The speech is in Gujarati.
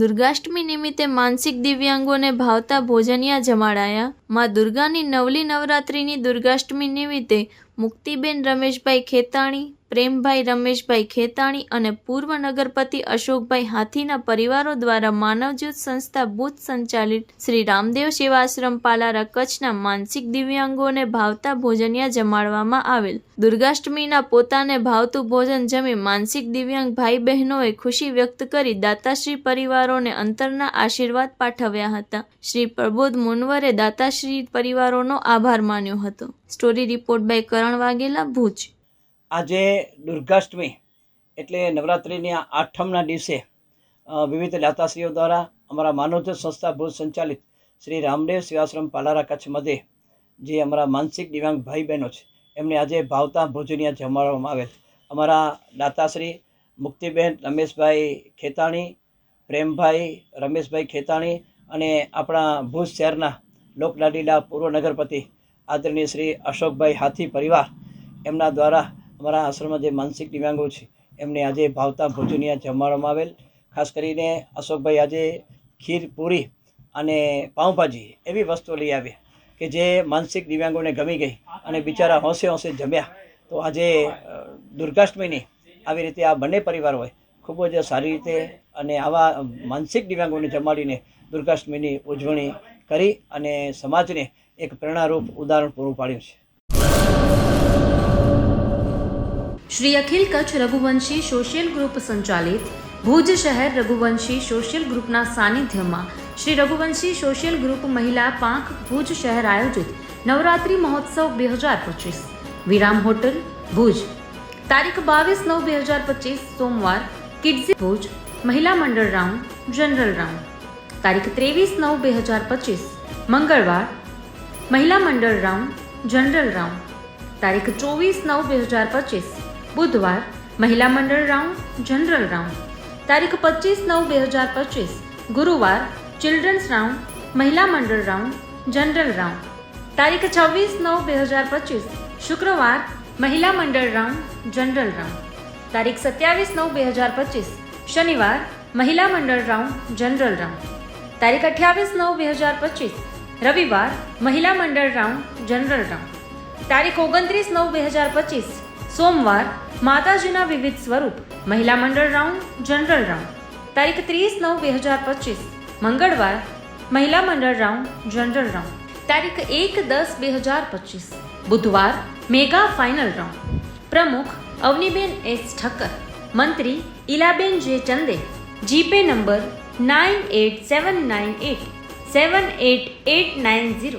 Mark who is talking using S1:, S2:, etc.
S1: દુર્ગાષ્ટમી નિમિત્તે માનસિક દિવ્યાંગોને ભાવતા ભોજનિયા જમાડાયા. માં દુર્ગાની નવલી નવરાત્રિની દુર્ગાષ્ટમી નિમિત્તે મુક્તિબેન રમેશભાઈ ખેતાણી, પ્રેમભાઈ રમેશભાઈ ખેતાણી અને પૂર્વ નગરપતિ અશોકભાઈ હાથીના પરિવારો દ્વારા માનવજ્યોત સંસ્થા બુથ સંચાલિત શ્રી રામદેવ સેવાશ્રમ પાલારા કચ્છના માનસિક દિવ્યાંગોને ભાવતા ભોજનિયા જમાડવામાં આવેલ. દુર્ગાષ્ટમીના પોતાને ભાવતું ભોજન જમી માનસિક દિવ્યાંગ ભાઈ બહેનોએ ખુશી વ્યક્ત કરી દાતાશ્રી પરિવારોને અંતરના આશીર્વાદ પાઠવ્યા હતા. શ્રી પ્રબોધ મુનવરે દાતાશ્રી પરિવારોનો આભાર માન્યો હતો. Story report by Karan Vaghela Bhuj.
S2: આજે દુર્ગાષ્ટમી એટલે નવરાત્રિની આઠમના દિવસે વિવિધ દાતાશ્રીઓ દ્વારા અમારા માનવજ્યોત સંસ્થા ભુજ સંચાલિત શ્રી રામદેવ સેવાશ્રમ પાલારા કચ્છ મધ્યે જે અમારા માનસિક દિવ્યાંગ ભાઈ બહેનો છે, એમને આજે ભાવતા ભોજનિયા જમાડવામાં આવેલ. અમારા દાતાશ્રી મુક્તિબેન, રમેશભાઈ ખેતાણી, પ્રેમભાઈ, રમેશભાઈ ખેતાણી અને આપણા ભુજ શહેરના લોકલાડીલા પૂર્વ નગરપતિ આદરણીય શ્રી અશોકભાઈ હાથી પરિવાર, એમના દ્વારા અમારા આશ્રમમાં જે માનસિક દિવ્યાંગો છે, એમને આજે ભાવતા ભોજનિયા જમાડવામાં આવેલ. ખાસ કરીને અશોકભાઈ આજે ખીર, પૂરી અને પાઉંભાજી એવી વસ્તુઓ લઈ આવ્યા કે જે માનસિક દિવ્યાંગોને ગમી ગઈ અને બિચારા હોંશે હોંશે જમ્યા. તો આજે દુર્ગાષ્ટમીની આવી રીતે આ બંને પરિવાર હોય, ખૂબ જ સારી રીતે અને આવા માનસિક દિવ્યાંગોને જમાડીને દુર્ગાષ્ટમીની ઉજવણી કરી અને સમાજને એક પ્રેરણારૂપ ઉદાહરણ પૂરું પાડ્યું છે.
S3: શ્રી અખિલ કચ્છ રઘુવંશી સોશિયલ ગ્રુપ સંચાલિત ભુજ શહેર રઘુવંશી સોશિયલ ગ્રુપના સાનિધ્યમાં શ્રી રઘુવંશી સોશિયલ ગ્રુપ મહિલા પાંખ ભુજ શહેર આયોજિત નવરાત્રિ મહોત્સવ બે હજાર પચીસ. વિરામ હોટલ, ભુજ. તારીખ બાવીસ નવ બે હજાર પચીસ, સોમવાર કિડઝી ભુજ મહિલા મંડળ રાઉન્ડ, જનરલ રાઉન્ડ. તારીખ ત્રેવીસ નવ બે હજાર પચીસ, મંગળવાર મહિલા મંડળ રાઉન્ડ, જનરલ રાઉન્ડ. તારીખ ચોવીસ નવ બે હજાર પચીસ. બુધવાર, મહિલા મંડળ રાઉન્ડ, જનરલ રાઉન્ડ. તારીખ પચીસ નવ બે હજાર પચીસ. ગુરુવાર ચિલ્ડ્રન્સ રાઉન્ડ, મહિલા મંડળ રાઉન્ડ, જનરલ રાઉન્ડ. તારીખ છવ્વીસ નવ બે હજાર પચીસ. શુક્રવાર, મહિલા મંડળ રાઉન્ડ, જનરલ રાઉન્ડ. તારીખ સત્યાવીસ નવ બે હજાર પચીસ. શનિવાર, મહિલા મંડળ રાઉન્ડ, જનરલ રાઉન્ડ. તારીખ અઠ્યાવીસ નવ બે હજાર પચીસ. રવિવાર, મહિલા મંડળ રાઉન્ડ, જનરલ રાઉન્ડ. તારીખ ઓગણત્રીસ નવ બે હજાર પચીસ. સોમવાર, માતાજીના વિવિધ સ્વરૂપ, મહિલા મંડળ રાઉન્ડ, જનરલ રાઉન્ડ. તારીખ ત્રીસ નવ બે હજાર પચીસ. મંગળવાર, મહિલા મંડળ રાઉન્ડ, જનરલ રાઉન્ડ. તારીખ એક દસ બે હજાર પચીસ. બુધવાર, મેગા ફાઇનલ રાઉન્ડ. પ્રમુખ, અવનીબેન એસ ઠક્કર. મંત્રી ઇલાબેન જે Chande. GPay number nine eight seven nine eight. Seven eight eight nine zero